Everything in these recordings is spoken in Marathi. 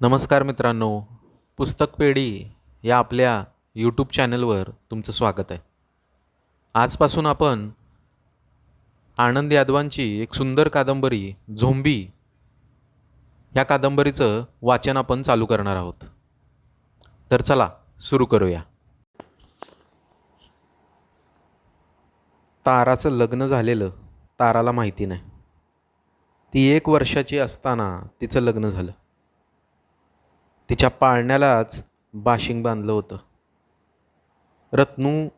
नमस्कार मित्रांनो पुस्तक पेढी या आपल्या यूट्यूब चॅनलवर तुमचं स्वागत आहे. आजपासून आपण आनंद यादवांची एक सुंदर कादंबरी झोंबी या कादंबरीचं वाचन आपण चालू करणार आहोत. तर चला सुरू करूया. ताराचं लग्न झालेलं ताराला माहिती नाही. ती एक वर्षाची असताना तिचं लग्न झालं. तिच्या पाळण्यालाच बाशिंग बांधलं होतं. रत्नू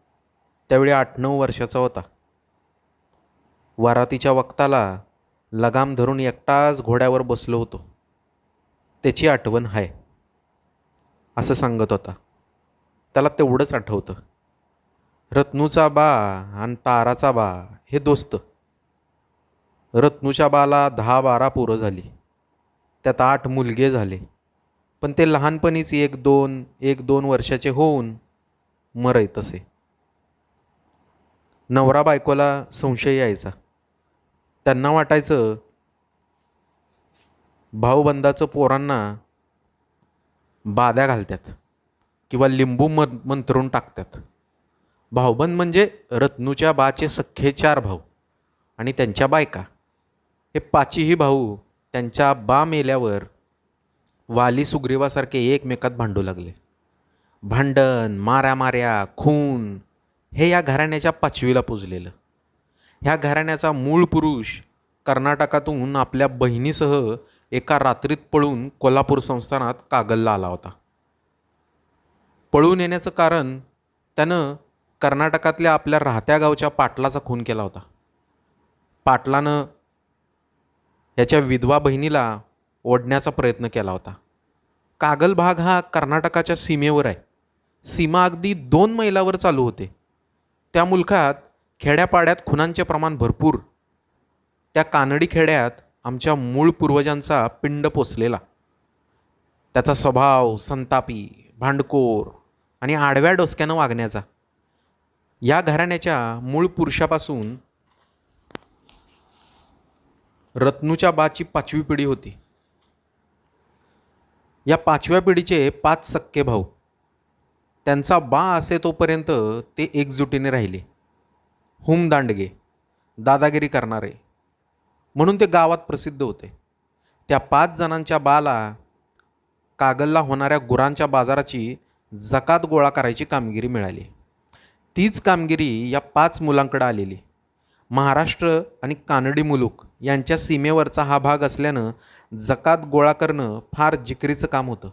त्यावेळी आठ नऊ वर्षाचा होता. वारातीच्या वक्ताला लगाम धरून एकटाच घोड्यावर बसलो होतो. त्याची आठवण आहे असं सांगत होता. त्याला तेवढंच आठवतं. रत्नूचा बा आणि ताराचा बा हे दोस्त. रत्नूच्या बाला दहा बारा पोरं झाली. त्यात आठ मुलगे झाले. पण ते लहानपणीच एक दोन एक दोन वर्षाचे होऊन मरय तसे. नवरा बायकोला संशय यायचा. त्यांना वाटायचं भाऊबंदाचं पोरांना बाद्या घालतात किंवा लिंबू म मंत्रून टाकतात भाऊबंद म्हणजे रत्नूच्या बाचे सख्खे चार भाऊ आणि त्यांच्या बायका. हे पाचीही भाऊ त्यांच्या बा मेल्यावर वाली सुग्रीवासारखे एकमेकात भांडू लागले. भांडण माऱ्यामाऱ्या खून हे या घराण्याच्या पाचवीला पुजलेलं. ह्या घराण्याचा मूळ पुरुष कर्नाटकातून आपल्या बहिणीसह एका रात्रीत पळून कोल्हापूर संस्थानात कागलला आला होता. पळून येण्याचं कारण त्यानं कर्नाटकातल्या आपल्या राहत्या गावच्या पाटलाचा खून केला होता. पाटलानं याच्या विधवा बहिणीला ओढण्याचा प्रयत्न केला होता. कागल भाग हा कर्नाटकाच्या सीमेवर आहे. सीमा अगदी दोन मैलावर चालू होते. त्या मुलखात खेड्यापाड्यात खुनांचे प्रमाण भरपूर. त्या कानडी खेड्यात आमच्या मूळ पूर्वजांचा पिंड पोचलेला त्याचा स्वभाव संतापी भांडकोर आणि आडव्या डोसक्यानं वागण्याचा. या घराण्याच्या मूळ पुरुषापासून रत्नूच्या बाची पाचवी पिढी होती. या पाचव्या पिढीचे पाच सक्के भाऊ. त्यांचा बा असे तोपर्यंत ते एकजुटीने राहिले. हुम दांडगे दादागिरी करणारे. म्हणून ते गावात प्रसिद्ध होते. त्या पाच जणांच्या बाला कागलला होणाऱ्या गुरांच्या बाजाराची जकात गोळा करायची कामगिरी मिळाली. तीच कामगिरी या पाच मुलांकडे आलेली. महाराष्ट्र आणि कानडी मुलूक यांच्या सीमेवरचा हा भाग असल्यानं जकात गोळा करणं फार जिकरीचं काम होतं.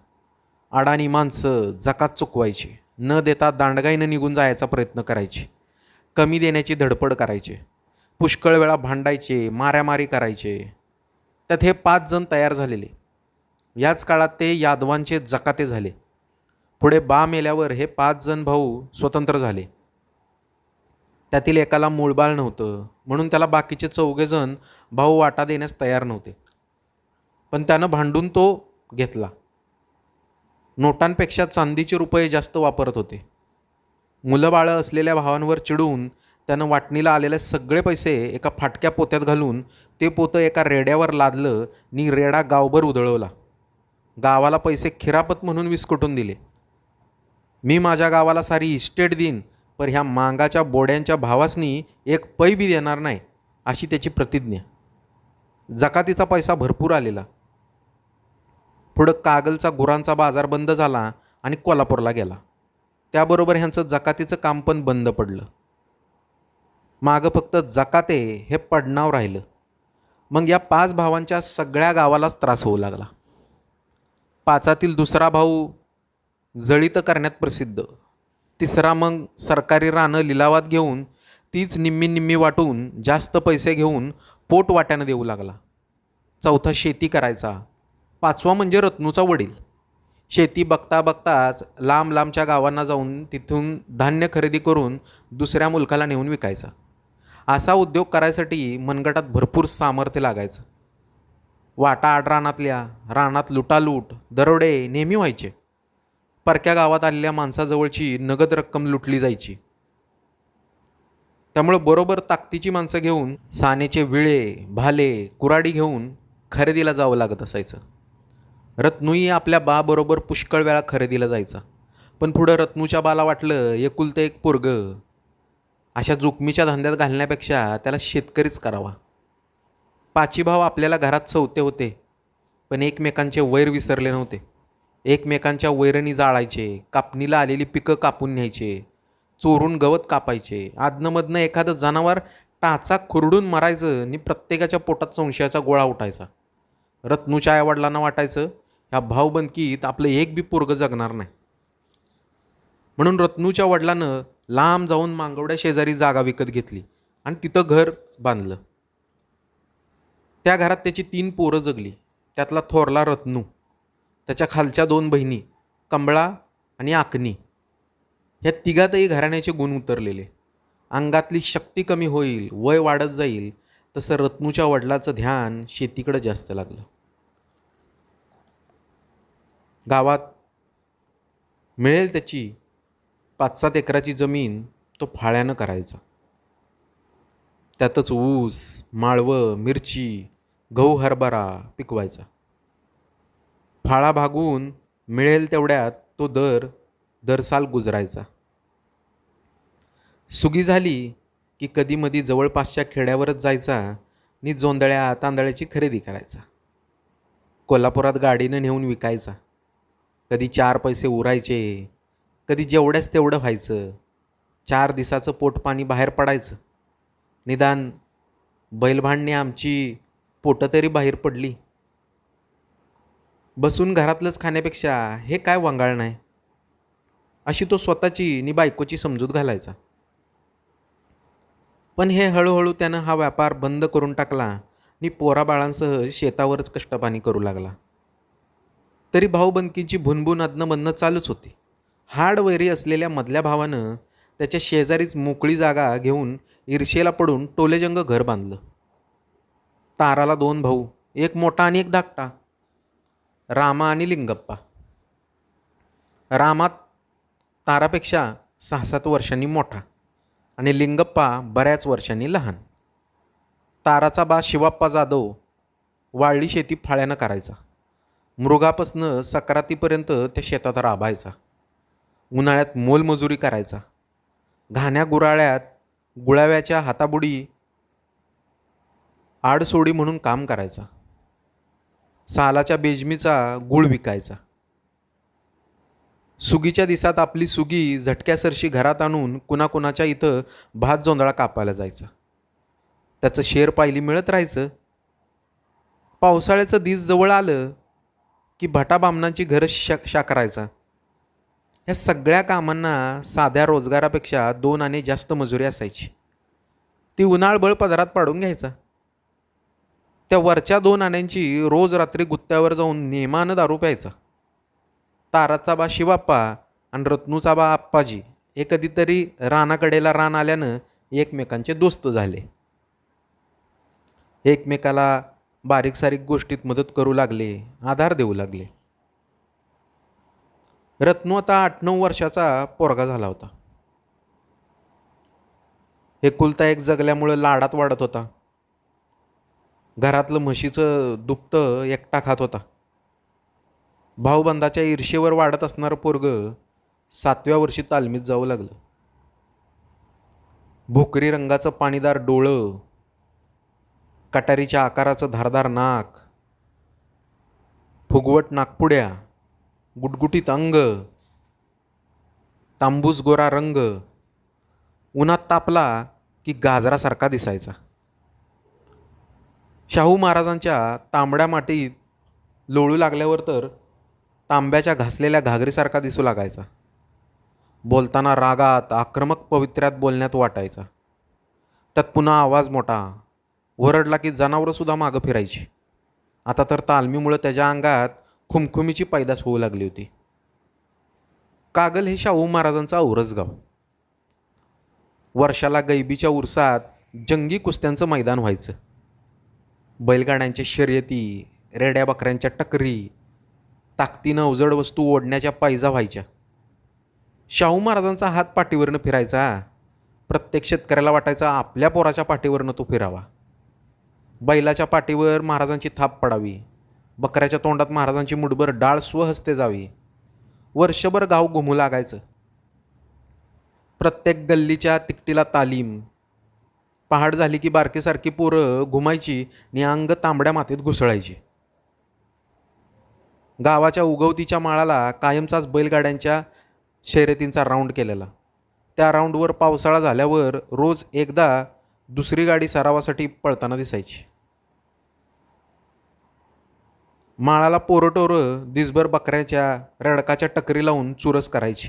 अडाणी माणसं जकात चुकवायची. न देता दांडगाईनं निघून जायचा प्रयत्न करायची. कमी देण्याची धडपड करायचे. पुष्कळ वेळा भांडायचे माऱ्यामारी करायचे. त्यात हे पाच जण तयार झालेले. याच काळात ते यादवांचे जकाते झाले. पुढे बा मेल्यावर हे पाच जण भाऊ स्वतंत्र झाले. त्यातील एकाला मूळबाळ नव्हतं. म्हणून त्याला बाकीचे चौघेजण भाऊ वाटा देण्यास तयार नव्हते. पण त्यानं भांडून तो घेतला. नोटांपेक्षा चांदीचे रुपये जास्त वापरत होते. मुलं बाळं असलेल्या भावांवर चिडून त्यानं वाटणीला आलेले सगळे पैसे एका फाटक्या पोत्यात घालून ते पोतं एका रेड्यावर लादलं नि रेडा गावभर उधळवला. गावाला पैसे खिरापत म्हणून विस्कटून दिले. मी माझ्या गावाला सारी इस्टेट देईन पर ह्या मांगाच्या बोड्यांच्या भावासनी एक पै बी देणार नाही अशी त्याची प्रतिज्ञा. जकातीचा पैसा भरपूर आलेला. पुढं कागलचा गुरांचा बाजार बंद झाला आणि कोल्हापूरला गेला. त्याबरोबर ह्यांचं जकातीचं काम पण बंद पडलं. मागं फक्त जकाते हे पडणाव राहिलं. मग या पाच भावांच्या सगळ्या गावालाच त्रास होऊ लागला. पाचातील दुसरा भाऊ जळीत करण्यात प्रसिद्ध. तिसरा मग सरकारी रानं लिलावात घेऊन तीच निम्मी निम्मी वाटून जास्त पैसे घेऊन पोट वाट्यानं देऊ लागला. चौथा शेती करायचा. पाचवा म्हणजे रत्नूचा वडील. शेती बघता बघताच लांब लांबच्या गावांना जाऊन तिथून धान्य खरेदी करून दुसऱ्या मुलकाला नेऊन विकायचा. असा उद्योग करायसाठी मनगटात भरपूर सामर्थ्य लागायचं. वाटा आड रानातल्या रानात लुटालूट दरोडे नेहमी व्हायचे. परक्या गावात आलेल्या माणसाजवळची नगद रक्कम लुटली जायची. त्यामुळं बरोबर ताकदीची माणसं घेऊन सानेचे विळे भाले कुराडी घेऊन खरेदीला जावं लागत असायचं. रत्नूही आपल्या बाबरोबर पुष्कळ वेळा खरेदीला जायचा. पण पुढं रत्नूच्या बाला वाटलं एकुलतं एक पोरग. अशा जोखमीच्या धंद्यात घालण्यापेक्षा त्याला शेतकरीच करावा. पाचीभाव आपल्याला घरात चौथे होते पण एकमेकांचे वैर विसरले नव्हते. एकमेकांच्या वैरणी जाळायचे कापणीला आलेली पिकं कापून न्यायचे चोरून गवत कापायचे आदनमधनं एखादं जनावर टाचा खुरडून मारायचं आणि प्रत्येकाच्या पोटात संशयाचा गोळा उठायचा. रत्नूच्या आईवडिलांना वाटायचं ह्या भावबंदकीत आपलं एक बी पोरग जगणार नाही. म्हणून रत्नूच्या वडिलानं लांब जाऊन मांगवड्या शेजारी जागा विकत घेतली आणि तिथं घर बांधलं. त्या घरात त्याची तीन पोरं जगली. त्यातला थोरला रत्नू. त्याच्या खालच्या दोन बहिणी कमळा आणि आकनी ह्या तिघातही घराण्याचे गुण उतरलेले. अंगातली शक्ती कमी होईल वय वाढत जाईल तसं रत्नूच्या वडिलाचं ध्यान शेतीकडं जास्त लागलं. गावात मिळेल त्याची पाच सात एकराची जमीन तो फाळ्यानं करायचा. त्यातच ऊस माळवं मिरची गहू हरभरा पिकवायचा. फाळा भागून मिळेल तेवढ्यात तो दर दरसाल गुजरायचा. सुगी झाली की कधीमधी जवळपासच्या खेड्यावरच जायचा आणि जोंधळ्या तांदळाची खरेदी करायचा. कोल्हापुरात गाडीनं नेऊन विकायचा. कधी चार पैसे उरायचे कधी जेवढ्याच तेवढं व्हायचं चार दिवसाचं पोटपाणी बाहेर पडायचं. निदान बैलभांडणी आमची पोटं तरी बाहेर पडली. बसून घरातलंच खाण्यापेक्षा हे काय वंगाळ नाही. अशी तो स्वतःची नि बायकोची समजूत घालायचा. पण हे हळूहळू त्यानं हा व्यापार बंद करून टाकला आणि पोराबाळांसह शेतावरच कष्टपाणी करू लागला. तरी भाऊबंदकीची भुनभुन अदनमधनं चालूच होती. हाड वैरी असलेल्या मधल्या भावानं त्याच्या शेजारीच मोकळी जागा घेऊन ईर्षेला पडून टोलेजंग घर बांधलं. ताराला दोन भाऊ एक मोठा आणि एक धाकटा. रामा आणि लिंगप्पा. रामात तारापेक्षा सहा सात वर्षांनी मोठा आणि लिंगप्पा बऱ्याच वर्षांनी लहान. ताराचा बा शिवाप्पा जाधव वाळली शेती फाळ्यानं करायचा. मृगापासनं सक्रातीपर्यंत त्या शेतात राबायचा. उन्हाळ्यात मोलमजुरी करायचा. घाण्या गुराळ्यात गुळाव्याच्या हाताबुडी आडसोडी म्हणून काम करायचा. सालाच्या बेजमीचा गुळ विकायचा. सुगीच्या दिसात आपली सुगी झटक्यासरशी घरात आणून कुणाकुणाच्या इथं भात जोंधळा कापायला जायचा. त्याचं शेर पायली मिळत राहायचं. पावसाळ्याचं दिस जवळ आलं की भटा बामणांची घरं शा शाकरायचा. ह्या सगळ्या कामांना साध्या रोजगारापेक्षा दोन आणि जास्त मजुरी असायची. ती उन्हाळबळ पदरात पाडून घ्यायचा. त्या वरच्या दोन आण्यांची रोज रात्री गुत्त्यावर जाऊन नेमानं दारू प्यायचा. ताराचा बा शिवाप्पा आणि रत्नूचा बा आप्पाजी हे कधीतरी रानाकडेला रान आल्यानं एकमेकांचे दोस्त झाले. एकमेकाला बारीक सारीक गोष्टीत मदत करू लागले आधार देऊ लागले. रत्नू आता आठ नऊ वर्षाचा पोरगा झाला होता. एकुलता एक जगल्यामुळं लाडात वाढत होता. घरातलं म्हशीचं दुपतं एकटा खात होता. भाऊबंदाच्या ईर्षेवर वाढत असणारं पोरग सातव्या वर्षी तालमीत जाऊ लागलं. भोकरी रंगाचं पाणीदार डोळं कटारीच्या आकाराचं धारदार नाक फुगवट नागपुड्या गुटगुटीत अंग तांबूस गोरा रंग उन्हात तापला की गाजरासारखा दिसायचा. शाहू महाराजांच्या तांबड्या मातीत लोळू लागल्यावर तर तांब्याच्या घासलेल्या घागरीसारखा दिसू लागायचा. बोलताना रागात आक्रमक पवित्र्यात बोलण्यात वाटायचा. त्यात पुन्हा आवाज मोठा. ओरडला की जनावरंसुद्धा मागं फिरायची. आता तर तालमीमुळं त्याच्या अंगात खुमखुमीची पैदास होऊ लागली होती. कागल हे शाहू महाराजांचा औरस गाव वर्षाला गैबीच्या उरसात जंगी कुस्त्यांचं मैदान व्हायचं. बैलगाड्यांच्या शर्यती रेड्या बकऱ्यांच्या टकरी ताकदीनं अवजड वस्तू ओढण्याच्या पायजा व्हायच्या. शाहू महाराजांचा हात पाठीवरनं फिरायचा. प्रत्येक शेतकऱ्याला वाटायचा आपल्या पोराच्या पाठीवरनं तो फिरावा. बैलाच्या पाठीवर महाराजांची थाप पडावी. बकऱ्याच्या तोंडात महाराजांची मुठभर डाळ स्वहस्ते जावी. वर्षभर गाव घुमू लागायचं. प्रत्येक गल्लीच्या तिकटीला तालीम पहाड झाली की बारकेसारखी पोरं घुमायची आणि अंग तांबड्या मातीत घुसळायची. गावाच्या उगवतीच्या माळाला कायमचाच बैलगाड्यांच्या शर्यतींचा राऊंड केलेला. त्या राऊंडवर पावसाळा झाल्यावर रोज एकदा दुसरी गाडी सरावासाठी पळताना दिसायची. माळाला पोरटोरं दिसभर बकऱ्याच्या रडकाच्या टकरी लावून चुरस करायची.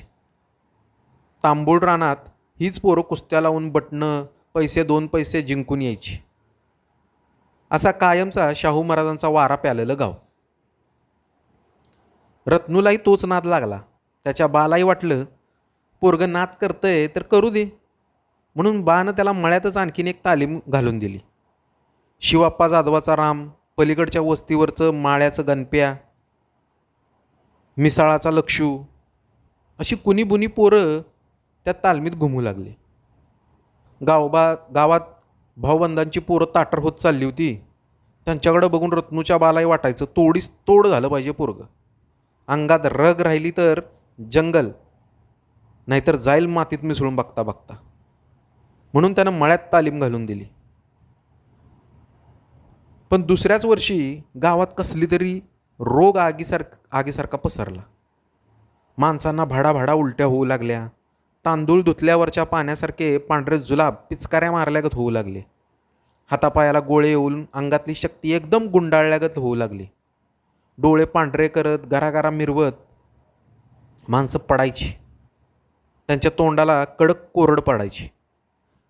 तांबूळ रानात हीच पोरं कुस्त्या लावून बटणं पैसे दोन पैसे जिंकून यायची. असा कायमचा शाहू महाराजांचा वारा प्यालेलं गाव. रत्नूलाही तोच नाद लागला. त्याच्या बालाही वाटलं पोरगं नाद करतंय तर करू दे. म्हणून बानं त्याला मळ्यातच आणखीन एक तालीम घालून दिली. शिवाप्पा जाधवाचा राम पलीकडच्या वस्तीवरचं माळ्याचं गणप्या मिसाळाचा लक्षू अशी कुणी बुनी पोरं त्या तालमीत घुमू लागली. गावबा गावात भाऊबंधांची पोरं ताटर होत चालली होती. त्यांच्याकडं बघून रत्नूच्या बालाही वाटायचं तोडीस तोड झालं पाहिजे पोरगं. अंगात रग राहिली तर जंगल नाहीतर जाईल मातीत मिसळून बघता बघता. म्हणून त्यानं मळ्यात तालीम घालून दिली. पण दुसऱ्याच वर्षी गावात कसली तरी रोग आगीसारख आगीसारखा पसरला. माणसांना भाडाभाडा उलट्या होऊ लागल्या. तांदूळ धुतल्यावरच्या पाण्यासारखे पांढरे जुलाब पिचकाऱ्या मारल्यागत होऊ लागले. हातापायाला गोळे येऊन अंगातली शक्ती एकदम गुंडाळल्यागत होऊ लागली. डोळे पांढरे करत गरागरा मिरवत माणसं पडायची. त्यांच्या तोंडाला कडक कोरड पडायची.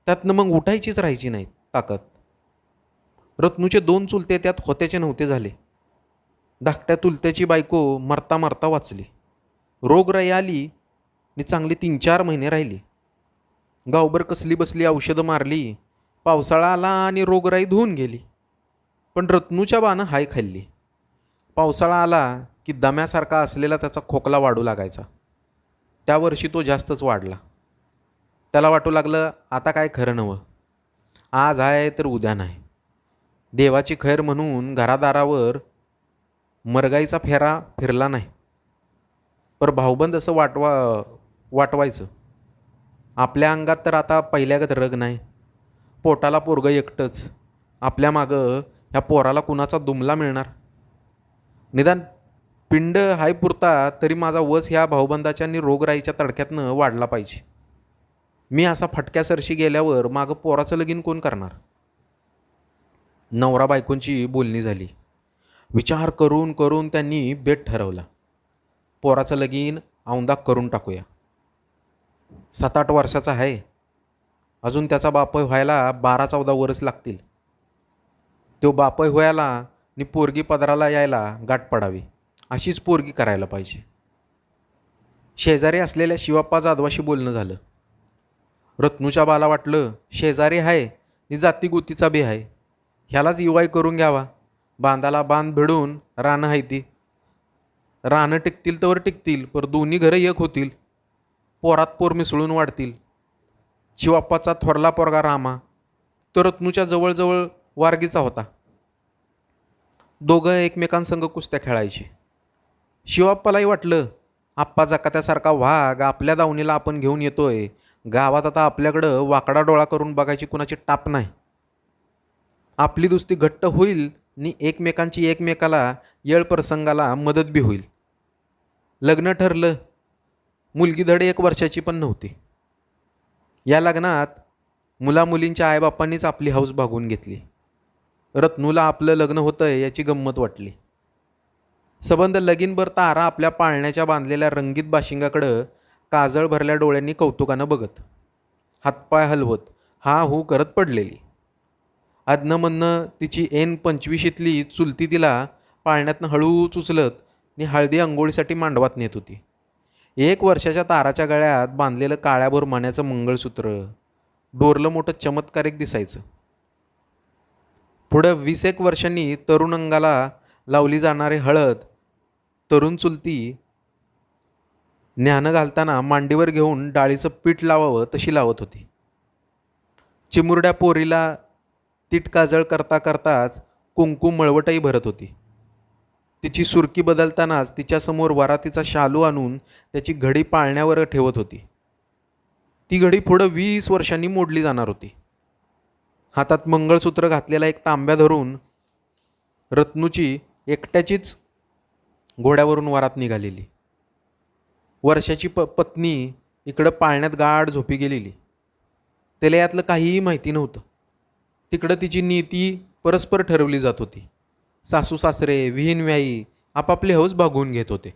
त्यातनं मग उठायचीच राहायची नाही ताकद. रत्नूचे दोन चुलते त्यात होत्याचे नव्हते झाले. धाकट्या चुलत्याची बायको मरता मरता वाचली. रोगराई आली आणि चांगली तीन चार महिने राहिली. गावभर कसली बसली औषधं मारली पावसाळा आला आणि रोगराई धुवून गेली. पण रत्नूच्या बानं हाय खाल्ली. पावसाळा आला की दम्यासारखा असलेला त्याचा खोकला वाढू लागायचा. त्या वर्षी तो जास्तच वाढला. त्याला वाटू लागलं आता काय खरं नवं? आज आहे तर उद्या नाही. देवाची खैर म्हणून घरादारावर मरगाईचा फेरा फिरला नाही. पर भाऊबंद असं वाटवा वाटवायचं. आपल्या अंगात तर आता पहिल्यागत रग नाही. पोटाला पोरगं एकटंच. आपल्या मागं ह्या पोराला कुणाचा दुमला मिळणार? निदान पिंड हाय पुरता तरी माझा वस ह्या भाऊबंदाच्या आणि रोगराईच्या तडक्यातनं वाढला पाहिजे. मी असा फटक्यासरशी गेल्यावर मागं पोराचं लगीन कोण करणार? नवरा बायकोंची बोलणी झाली. विचार करून करून त्यांनी बेट ठरवला. पोराचं लगीन औंदा करून टाकूया. सात आठ वर्षाचा आहे. अजून त्याचा बापय व्हायला बारा चौदा वर्ष लागतील. तो बापय व्हायला आणि पोरगी पदराला यायला गाठ पडावी. अशीच पोरगी करायला पाहिजे. शेजारी असलेल्या शिवाप्पा जाधवाशी बोलणं झालं. रत्नूच्या बाला वाटलं शेजारी आहे आणि जातीगुतीचा बी आहे ह्यालाच युवाय करून घ्यावा. बांधाला बांध भिडून रानं आहे ती रानं टिकतील तर टिकतील पर दोन्ही घरं एक होतील. पोरात पोर मिसळून वाढतील. शिवाप्पाचा थोरला पोरगा रामा तो रत्नूच्या जवळजवळ वारगीचा होता. दोघं एकमेकांसंग कुस्त्या खेळायची. शिवाप्पालाही वाटलं आप्पा जकात्यासारखा वाघ आपल्या दावणीला आपण घेऊन येतोय. गावात आता आपल्याकडं वाकडा डोळा करून बघायची कुणाची टाप नाही. आपली दुस्ती घट्ट होईल आणि एकमेकांची एकमेकाला येळ प्रसंगाला मदत बी होईल. लग्न ठरलं मुलगी धडे एक वर्षाची पण नव्हती. या लग्नात मुलामुलींच्या आईबापांनीच आपली हौस भागून घेतली. रत्नूला आपलं लग्न होतं याची गंमत वाटली. सबंध लगीनभर तारा आपल्या पाळण्याच्या बांधलेल्या रंगीत बाशिंगाकडं काजळ भरल्या डोळ्यांनी कौतुकानं बघत. हातपाय हलवत हा हू करत पडलेली. आदनमधनं तिची एन पंचवीशीतली चुलती तिला पाळण्यातनं हळूच उचलत आणि हळदी अंघोळीसाठी मांडवात नेत होती. एक वर्षाच्या ताराच्या गळ्यात बांधलेलं काळ्याभोर मान्याचं मंगळसूत्र. डोरलं मोठं चमत्कारिक दिसायचं. पुढं वीस एक वर्षांनी तरुण अंगाला लावली जाणारी हळद तरुण चुलती ज्ञानं घालताना मांडीवर घेऊन डाळीचं पीठ लावावं तशी लावत होती. चिमुरड्या पोरीला तीट काजळ करता करताच कुंकू मळवटही भरत होती. तिची सुरकी बदलतानाच तिच्यासमोर वरातीचा शालू आणून त्याची घडी पाळण्यावर ठेवत होती. ती घडी पुढं वीस वर्षांनी मोडली जाणार होती. हातात मंगळसूत्र घातलेला एक तांब्या धरून रत्नूची एकट्याचीच घोड्यावरून वरात निघालेली. वर्षाची प पत्नी इकडं पाळण्यात गाढ झोपी गेलेली. त्याला यातलं काहीही माहिती नव्हतं. तिकडं तिची नीती परस्पर ठरवली जात होती. सासू सासरे विहीन व्याई आपापले हौस भागवून घेत होते.